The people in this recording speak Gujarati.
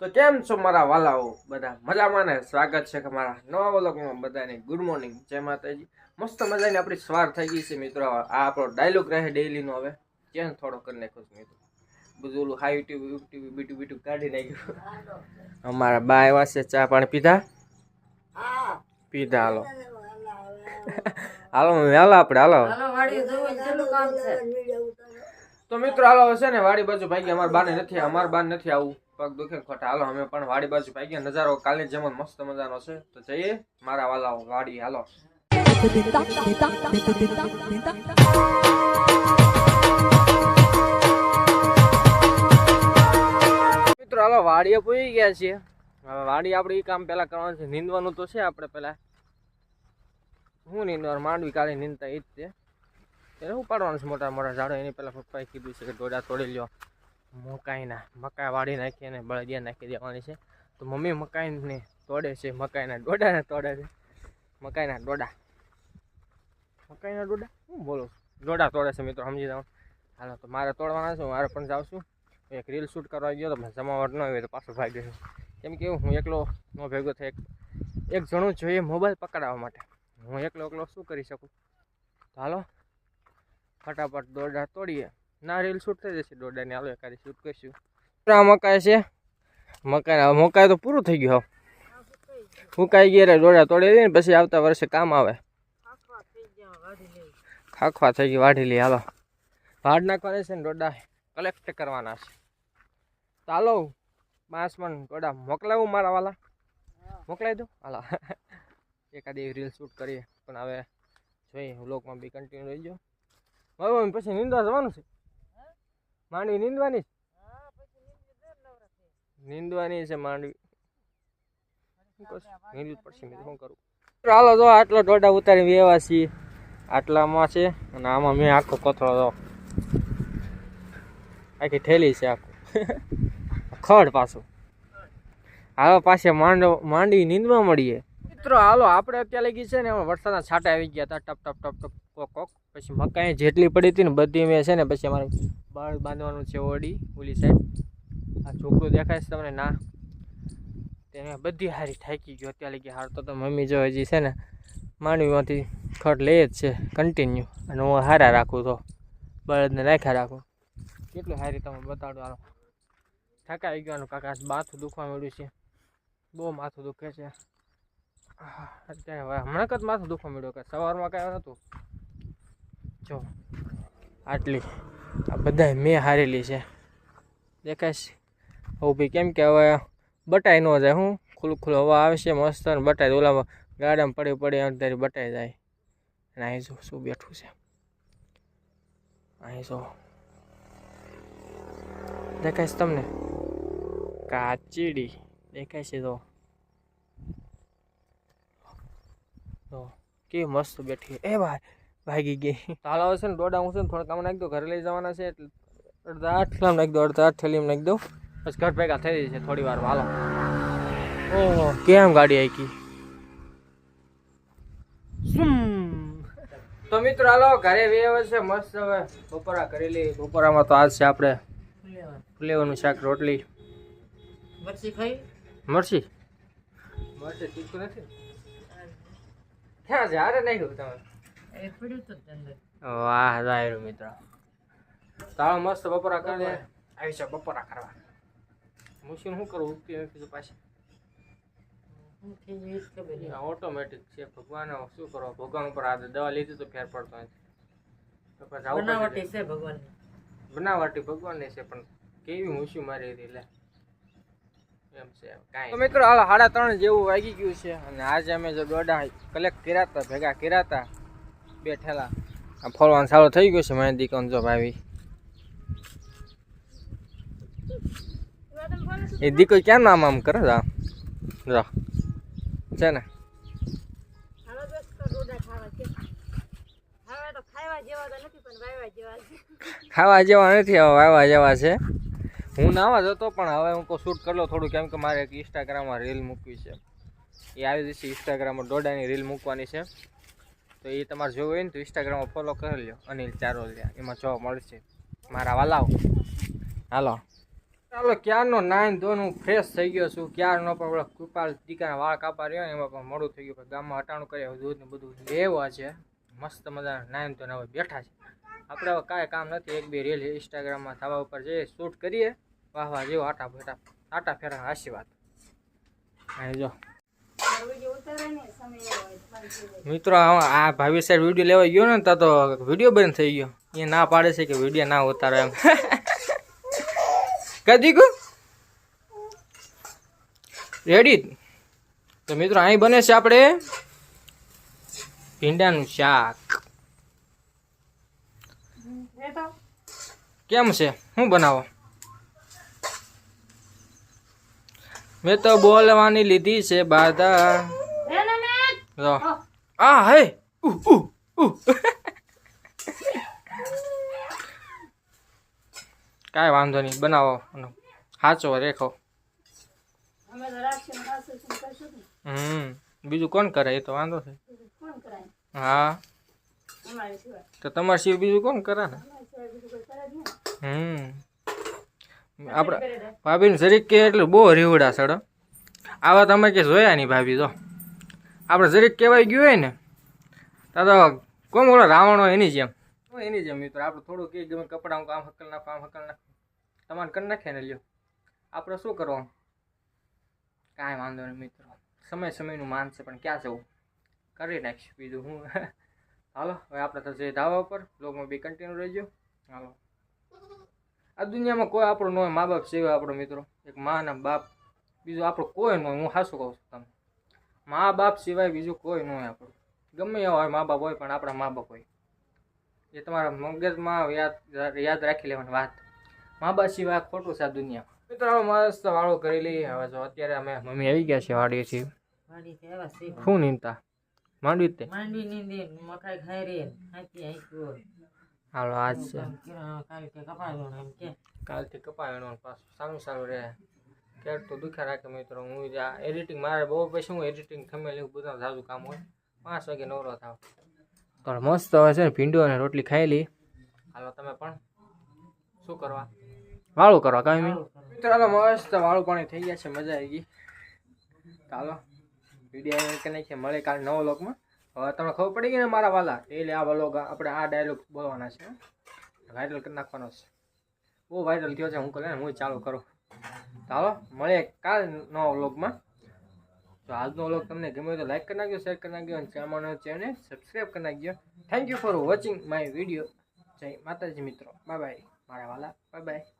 તો કેમ છો મારા વાલાઓ? બધા મજામાં ને? સ્વાગત છે કે મારા નવા વલોગમાં બધાને. ગુડ મોર્નિંગ જય માતાજી. મસ્ત મજાની આપણી સવાર થઈ ગઈ છે મિત્રો. આ આપણો ડાયલોગ રહે ડેઈલીનો હવે. ચેન્જ થોડો કરી નાખ્યો છે મિત્રો? બધું ઓલું હાઈ યુટ્યુબ યુટ્યુબ બીટું બીટું કાઢી નાખ્યું. અમારા બા આવ્યા છે ચા પાણી પીધા? પીધા હાલો. હાલો હાલો આપણે હાલો. તો મિત્રો હાલો હશે છે ને વાડી બાજુ ભાઈ અમારા બાને નથી અમારા બાને નથી આવું. પગ દુખે ખોટા. હાલો, અમે પણ વાડી બાજુ પાઈ નજારો કાલની જેમ મસ્ત મજાનો છે. તો જઈએ. મારા વાલાઓ વાડી, હાલો. મિત્રો, હાલો, વાડીએ પૂરી ગયા છીએ. હવે વાડી આપણે એ કામ પેલા કરવાનું છે. નીંદવાનું તો છે આપણે પેલા. હું નીંદવાનું? માંડવી કાલે નીંદતા એ જ છે એને ઉપાડવાનું છે મોટા મોટા ઝાડો. એની પહેલાં પપ્પાએ કીધું છે કે ડોડા તોડી લ્યો. મકાઈના મકાઈ વાળી નાખી અને બળદિયા નાખી દેવાની છે. તો મમ્મી મકાઈને તોડે છે મકાઈના ડોડાને તોડે છે. મકાઈના ડોડા. મકાઈના ડોડા? હું બોલું ડોડા તોડે છે મિત્રો, સમજી જાઉં હાલો, તો મારે તોડવાના છે મારે પણ જાઉં છું. એક રીલ શૂટ કરવા ગયો તો જમાવટ ન હોય તો પાછો ભાગી ગયો. કેમ કે હું એકલો ન ભેગો થાય. એક એક જણું જોઈએ મોબાઈલ પકડાવવા માટે. હું એકલો એકલો શું કરી શકું? તો હાલો, ફટાફટ દોરડા તોડીએ. ના રીલ શૂટ થઈ જશે દોરડાની. હાલો એકાદી શૂટ કરીશું. આ મકાઈ છે. મકાઈ મકાઈ તો પૂરું થઈ ગયું હવે ફૂંકાઈ ગયા રે દોરડા તોડી દે ને પછી આવતા વર્ષે કામ આવે. ખાખવા થઈ ગઈ, વાઢી લઈ હાલો. વાડ નાખવાના છે ને દોડા કલેક્ટ કરવાના છે. પાંચ મણ દોરડા મોકલાવું મારા વાલા? મોકલાવી દો? હાલો. એવી રીલ શૂટ કરીએ. પણ હવે જોઈએ વ્લોગમાં બી કન્ટિન્યુ રહી ગયો હવે પછી નિંદા જવાનું છે. માંડવી નીંદવાની નીંદવાની છે માંડવી. શું પડશે કરું? હાલો જો આટલો ડોડા ઉતારી વેવા છીએ. આટલામાં છે અને આમાં મેં આખો કથળો તો આખી ઠેલી છે આખું. ખડ પાછું. હાલો પાસે માંડ માંડવી નીંદવા મળીએ. મિત્રો હાલો આપણે અત્યારે લગી છે ને એમાં વરસાદના છાંટા આવી ગયા હતા. ટપ ટપ ટપ ટપ કોક કોક. પછી મકાઈ જેટલી પડી હતી ને બધી મેં છે ને પછી અમારે બાળ બાંધવાનું છે ઓડી, ઓલી સાઈડ. આ છોકરું દેખાય છે તમને? ના. તેને બધી હારી થાકી ગયો અત્યારે લગી. હારતો તો મમ્મી જો હજી છે ને, માંડવીમાંથી ખડ લે જ છે કન્ટિન્યુ અને હું હારા રાખું તો. બળદને નાખ્યા રાખું. કેટલું હારી તમે બતાડો હાલો થકાઈ ગયાનું કાકા. માથું દુખવા મળ્યું છે. બહુ માથું દુખે છે. અત્યારે હમણાં જ માથું દુખવા મળ્યું કે સવારમાં કાંઈ નહોતું. જો, આટલી. આ બધા મેં હારેલી છે. દેખાય છે. હવે ભાઈ કેમ કે હવે બટાઈ ન જાય હું. ખુલ્લું ખુલ્લું હવા આવે છે મસ્ત અને બટાઈ ઓલામાં ગાડામાં પડી પડી અંધારી બટાઈ જાય. અને અહીં જો શું બેઠું છે. અહીં જો. દેખાય તમને? કાચીડી. દેખાય છે તો તો કેવી મસ્ત બેઠી એ ભાઈ ભાગી ગઈ. હાલ છે ને દોડા હું છે ને થોડા કામ નાખી દો ઘરે લઈ જવાના છે એટલે અડધા આઠ કિલો નાખી દો અડધા આઠ થેલીમાં નાખી દો પછી ઘર ભેગા થઈ જશે થોડી વાર હાલો ઓહો કેમ ગાડી આકી તો મિત્રો હાલો ઘરે વેવે છે મસ્ત હવે બપોરા કરેલી બપોરામાં તો આજ છે આપણે ફુલેવાનું શાક રોટલી. મરચી ખાઈ? મરસી મરસી તીખું નથી? ક્યાં છે? હારે નાખ્યું તમે? વાહ જાયરું મિત્ર. તારો મસ્ત બપોરા કરી દે. આવી છે બપોરા કરવા. મશીન શું કરું? ઉગતી કીધું પાછી. ઓટોમેટિક છે. ભગવાન શું કરો? ભગવાન ઉપર આ દવા લીધી તો ફેર પડતો નથી. બનાવટી છે ભગવાન બનાવટી ભગવાનની છે પણ કેવી મૂછી મારી હતી લે. એમ છે તો મિત્રો હાલ સાડા ત્રણ જેવું વાગી ગયું છે. અને આજે અમે જો દોડા કલેક્ટ કર્યા હતા ભેગા કર્યા હતા. બે ઠેલા આ ફરવાનું સારું થઈ ગયું છે મહેંદી કોણ જો ભાવી એ દીકરી ક્યાં નામ આમ કરે? જા? જો. છે ને? ખાવા જેવા નથી હવે વાવા જેવા છે. હું નાવા જતો પણ હવે હું કોઈ શૂટ કરી લો થોડું કેમ કે મારે એક ઇન્સ્ટાગ્રામમાં રીલ મૂકવી છે. એ આવી જશે ઇન્સ્ટાગ્રામમાં દોડાની રીલ મૂકવાની છે. તો એ તમારે જોવું હોય ને તો ઇન્સ્ટાગ્રામમાં ફોલો કરી લો અનિલ ચારોલિયા. એમાં જોવા મળશે. મારા વાલાઓ. હાલો. ચાલો, ક્યારનો નાઈન ધોન હું ફ્રેશ થઈ ગયો છું. ક્યારનો પણ પેલો કૃપાલ દીકાના વાળ કાપા રહ્યો એમાં પણ મોડું થઈ ગયું. ગામમાં હટાણું કરી દૂધ ને બધું લેવા છે. મસ્ત મજા નાઈન ધોન હવે બેઠા છે. આપણે હવે કાંઈ કામ નથી. એક બે રીલ ઇન્સ્ટાગ્રામમાં થવા ઉપર જઈએ શૂટ કરીએ. વાહ વાહ, જેવો આટા ફેટા આટા ફેરા આશીર્વાદ. અહીં જો. મિત્રો આ ભાવી સાહેબ વીડિયો લેવા ગયો ને ત્યાં તો વીડિયો બંધ થઈ ગયો. એ ના પાડે છે કે વીડિયો ના ઉતારો એમ. કદી કુ રેડી તો મિત્રો અહીં બને છે આપણે ભીંડાનું શાક. કેમ છે? શું બનાવો? મેં તો બોલવાની લીધી છે બાધા. આ, હે. કાંઈ વાંધો નહીં, બનાવો સાચો રેખો. હમ, બીજું કોણ કરે? એ તો વાંધો છે. હા. તો તમારે સિવાય બીજું કોણ કરે ને? હમ. આપણે ભાભીને જરીક કે એટલે બહુ રીવડા સડો. આવા તમે કે જોયા નહીં ભાભી તો. આપણે જરીક કહેવાય ગયું હોય ને તો કોમ ઓલો રાવણ હોય એની જેમ. એની જેમ મિત્રો આપણે થોડું કે ગમે કપડાં કામ હકલ નાખો, આમ હકલ નાખો. તમારે કરી નાખે ને લ્યો. આપણે શું કરવાનું? કાંઈ વાંધો નહીં મિત્રો. સમય સમયનું માન છે, પણ ક્યાં જવું? કરી નાખીશ બીજું હું. હાલો, હવે આપણે તો જઈએ ધાવા ઉપર. બ્લોગમાં બી કન્ટિન્યુ રહેજો. હાલો. આ દુનિયામાં કોઈ આપણો ન હોય મા બાપ સિવાય આપણો મિત્રો. એક મા અને બાપ. બીજું આપણું કોઈ ન હોય હું હાસું કહું છું તમને. મા બાપ સિવાય બીજું કોઈ ન હોય આપણું. ગમે એવા હોય મા બાપ હોય પણ આપણા મા બાપ હોય. એ તમારા મગજમાં યાદ યાદ રાખી લેવાની વાત. મા બાપ સિવાય ખોટું છે આ દુનિયામાં મિત્રો હવે મસ્ત વાળો કરી લઈએ. હવે જો અત્યારે અમે મમ્મી આવી ગયા છે વાડીએ છીએ. શું નીંદતા? માંડવી તે. માંડવી નીંદી મકાઈ ખાઈ રહી હાલો આજ છે. કાલથી કપાયો પાછું સારું સારું રહે. કેટ તો દુખ્યા રાખે મિત્રો હું એડિટિંગ મારે બહુ પછી હું એડિટિંગ થમે લેવું બધા સારું કામ હોય. પાંચ વાગે નવરો થાવ. તો મસ્ત હવે છે ને ભીંડો અને રોટલી ખાઈ લી. હાલો તમે પણ શું કરવા? વાળું કરવા કાંઈ નહીં. મિત્રો હાલો મસ્ત વાળું પાણી થઈ ગયા છે મજા આવી ગઈ. ચાલો વીડિયો કે નાખીએ મળે કાલે નવો લોકમાં હવે તમને ખબર પડી ગઈ ને મારા વાલા? એટલે આ વ્લોગ આપણે આ ડાયલોગ બોલવાના છે વાયરલ કરી નાખવાનો છે. બહુ વાયરલ થયો છે, હું કરે ને, હું ચાલુ કરું. ચાલો મળીએ કાલ નવા વ્લોગમાં. તો આજનો વ્લોગ તમને ગમે તો લાઈક કરી નાખજો શેર કરી નાખજો, અને ચેનલ ચેનલ સબસ્ક્રાઈબ કરી નાખજો. Thank you for watching my video જય માતાજી મિત્રો. બાય બાય મારા વાલા. Bye bye